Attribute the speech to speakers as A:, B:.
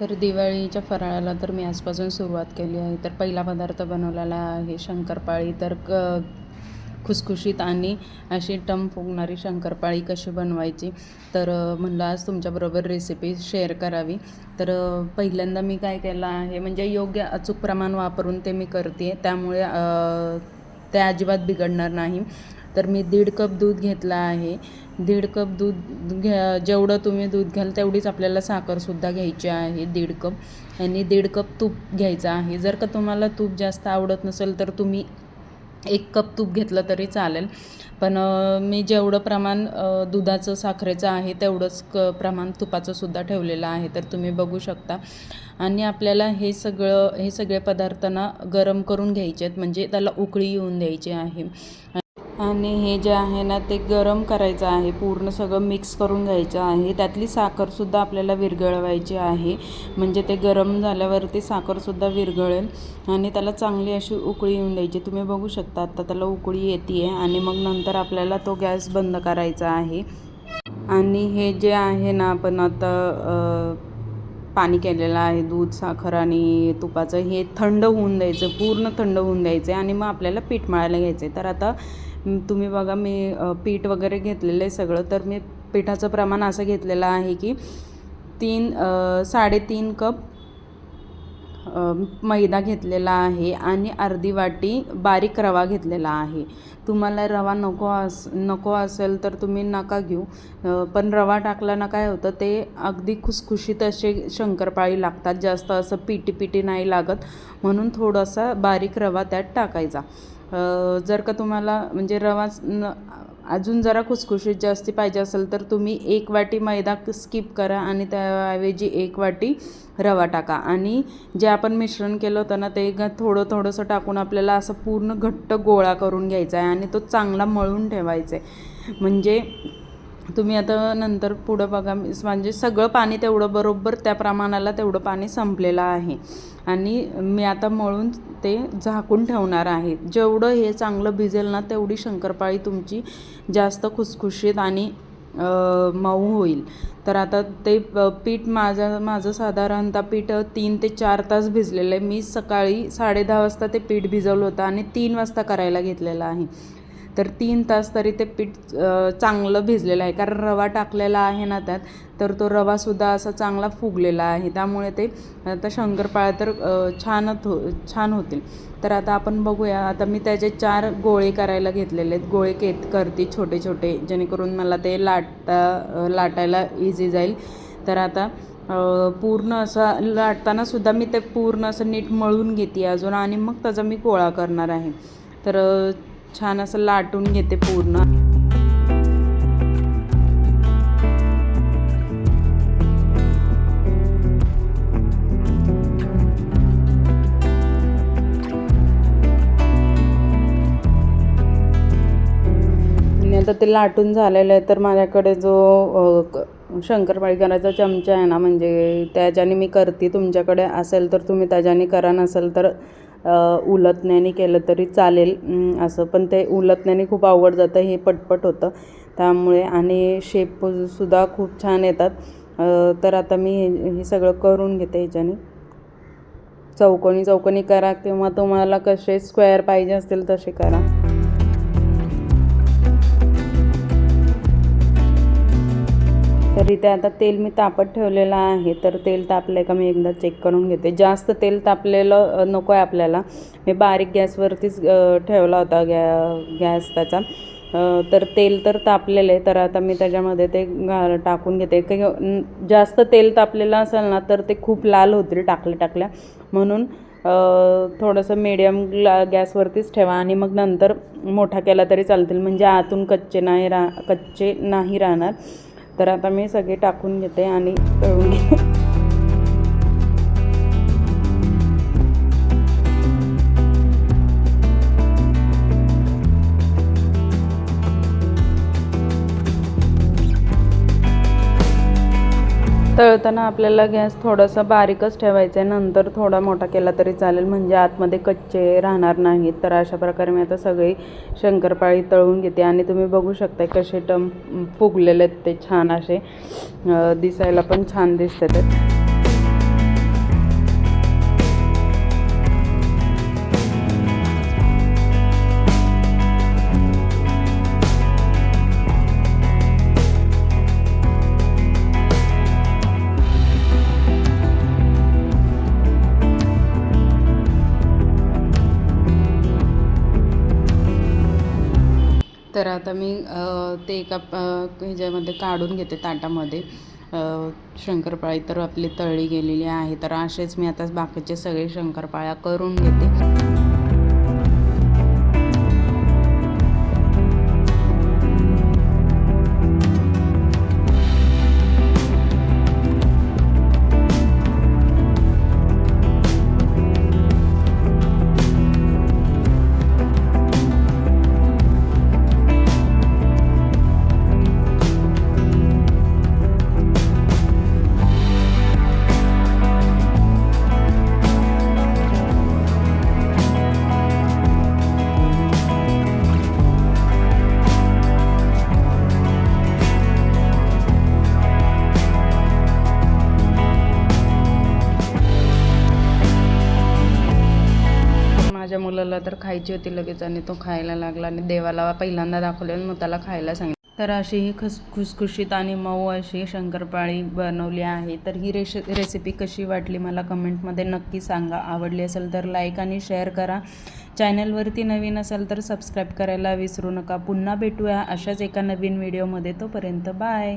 A: तर दिवाळीच्या फराळाला तर मी आजपासून सुरुवात केली आहे. तर पहिला पदार्थ बनवलेला आहे शंकरपाळी. तर क खुसखुशीत आणि अशी टम फुगणारी शंकरपाळी कशी बनवायची? तर म्हणलं आज तुमच्याबरोबर रेसिपी शेअर करावी. तर पहिल्यांदा मी काय केलं आहे म्हणजे योग्य अचूक प्रमाण वापरून ते मी करते त्यामुळे ते अजिबात बिघडणार नाही. तर मी दीड कप दूध घेतलं आहे. दीड कप दूध घ्या जेवढं तुम्ही दूध घ्याल तेवढीच आपल्याला साखरसुद्धा घ्यायची आहे दीड कप. आणि दीड कप तूप घ्यायचं आहे. जर का तुम्हाला तूप जास्त आवडत नसेल तर तुम्ही एक कप तूप घेतलं तरी चालेल. पण मी जेवढं प्रमाण दुधाचं साखरेचं आहे तेवढंच क प्रमाण तुपाचं सुद्धा ठेवलेलं आहे. तर तुम्ही बघू शकता. आणि आपल्याला हे सगळं हे सगळे पदार्थांना गरम करून घ्यायचे आहेत म्हणजे त्याला उकळी येऊन द्यायची आहे. आणि हे जे आहे ना ते गरम करायचं आहे. पूर्ण सगळं मिक्स करून घ्यायचं आहे. त्यातली साखरसुद्धा आपल्याला विरघळवायची आहे. म्हणजे ते गरम झाल्यावरती साखरसुद्धा विरघळेल आणि त्याला चांगली अशी उकळी येऊन द्यायची. तुम्ही बघू शकता आत्ता त्याला उकळी येते आहे आणि मग नंतर आपल्याला तो गॅस बंद करायचा आहे. आणि हे जे आहे ना आपण आता पाणी केलेलं आहे दूध साखर आणि तुपाचं हे थंड होऊन द्यायचं पूर्ण थंड होऊन द्यायचं आहे आणि मग आपल्याला पीठ मळायला घ्यायचं आहे. तर आता तुम्ही बघा मी पीठ वगैरे घेतलेलं आहे सगळं. तर मी पिठाचं प्रमाण असं घेतलेलं आहे की तीन साडेतीन कप मैदा घेतलेला आहे आणि अर्धी वाटी बारीक रवा घेतलेला आहे. तुम्हाला रवा नको अस नको असेल तर तुम्ही नका घेऊ. पण रवा टाकल्यानं काय होतं ते अगदी खुसखुशीत असे शंकरपाळी लागतात जास्त असं पिटी पिटी नाही लागत. म्हणून थोडासा बारीक रवा त्यात टाकायचा. जर का तुम्हाला म्हणजे रवा न अजून जरा खुसखुशीत जास्ती पाहिजे असेल तर तुम्ही एक वाटी मैदा स्किप करा आणि त्याऐवजी एक वाटी रवा टाका. आणि जे आपण मिश्रण केलं होतं ना ते ग थोडं थोडंसं टाकून आपल्याला असं पूर्ण घट्ट गोळा करून घ्यायचा आहे आणि तो चांगला मळून ठेवायचा आहे. म्हणजे तुम्ही आता नंतर पुढं बघा मी- म्हणजे सगळं पाणी तेवढं बरोबर त्या प्रमाणाला तेवढं पाणी संपलेलं आहे. आणि मी आता मळून ते झाकून ठेवणार आहे जेवढं हे चांगलं भिजेल ना तेवढी शंकरपाळी तुमची जास्त खुसखुशीत आणि मऊ होईल. तर आता ते पीठ माझं माझं साधारणतः पीठ तीन ते चार तास भिजलेलं आहे. मी सकाळी साडे दहा वाजता ते पीठ भिजवलं होतं आणि तीन वाजता करायला घेतलेलं आहे. तर तीन तास तरी ते पीठ चांगलं भिजलेलं आहे. कारण रवा टाकलेला आहे ना त्यात तर तो रवासुद्धा असा चांगला फुगलेला आहे. त्यामुळे ते आता शंकरपाळ्या तर छानच हो छान होतील. तर आता आपण बघूया. आता मी त्याचे चार गोळे करायला घेतलेले आहेत. गोळे केत करते छोटे छोटे. जेणेकरून मला ते लाटा लाटायला इझी जाईल. तर आता पूर्ण असं लाटताना सुद्धा मी ते पूर्ण असं नीट मळून घेते अजून. आणि मग त्याचा मी गोळा करणार आहे. तर छान असं लाटून घेते पूर्ण. आणि आता ते लाटून झालेलं आहे तर माझ्याकडे जो अ, शंकरपाळी करायचा चमचा आहे ना म्हणजे त्याच्याने मी करते तुमच्याकडे असेल तर तुम्ही त्याच्याने करा नसेल तर उलतण्याने केलं तरी चालेल असं. पण ते उलतण्याने खूप आवड जातं हे पटपट होतं. त्यामुळे आणि शेपसुद्धा खूप छान येतात. तर आता मी हे हे सगळं करून घेते ह्याच्याने. चौकोनी चौकोनी करा किंवा तुम्हाला कसे स्क्वेअर पाहिजे असतील तसे करा. तर इथे आता तेल मी तापत ठेवलेलं आहे तर तेल तापलं आहे का मी एकदा चेक करून घेते. जास्त तेल तापलेलं नको आहे आपल्याला. मी बारीक गॅसवरतीच ठेवला होता गॅ गॅस त्याचा. तर तेल तर तापलेलं आहे तर आता मी त्याच्यामध्ये ते घा टाकून घेते. काही जास्त तेल तापलेलं असेल ना तर ते खूप लाल होतील टाकल्या टाकल्या. म्हणून थोडंसं मीडियम ग्ला गॅसवरतीच ठेवा आणि मग नंतर मोठा केला तरी चालतील. म्हणजे आतून कच्चे नाही रा कच्चे नाही राहणार. तर आता मी सगळे टाकून घेते आणि तळून घेते. तळताना आपल्याला गॅस थोडासा बारीकच ठेवायचा आहे. नंतर थोडा मोठा केला तरी चालेल. म्हणजे आतमध्ये कच्चे राहणार नाहीत. तर अशा प्रकारे मी आता सगळी शंकरपाळी तळून घेते. आणि तुम्ही बघू शकता कसे टम फुगलेले आहेत. ते छान असे दिसायला पण छान दिसतात. तर आता मी ते एका ह्याच्यामध्ये काढून घेते ताटामध्ये. शंकरपाळी तर आपली तळली गेलेली आहे. तर असेच मी आता बाकीचे सगळे शंकरपाळ्या करून घेते. माझ्या मुलाला तर खायची होती लगेच आणि तो खायला लागला आणि देवाला पहिल्यांदा दाखवले मग त्याला खायला सांगितलं. तर अशी ही खस खुसखुशीत आणि मऊ अशी शंकरपाळी बनवली आहे. तर ही रेश रेसिपी कशी वाटली मला कमेंटमध्ये नक्की सांगा. आवडली असेल तर लाईक आणि शेअर करा. चॅनलवरती नवीन असाल तर सबस्क्राईब करायला विसरू नका. पुन्हा भेटूया अशाच एका नवीन व्हिडिओमध्ये तोपर्यंत बाय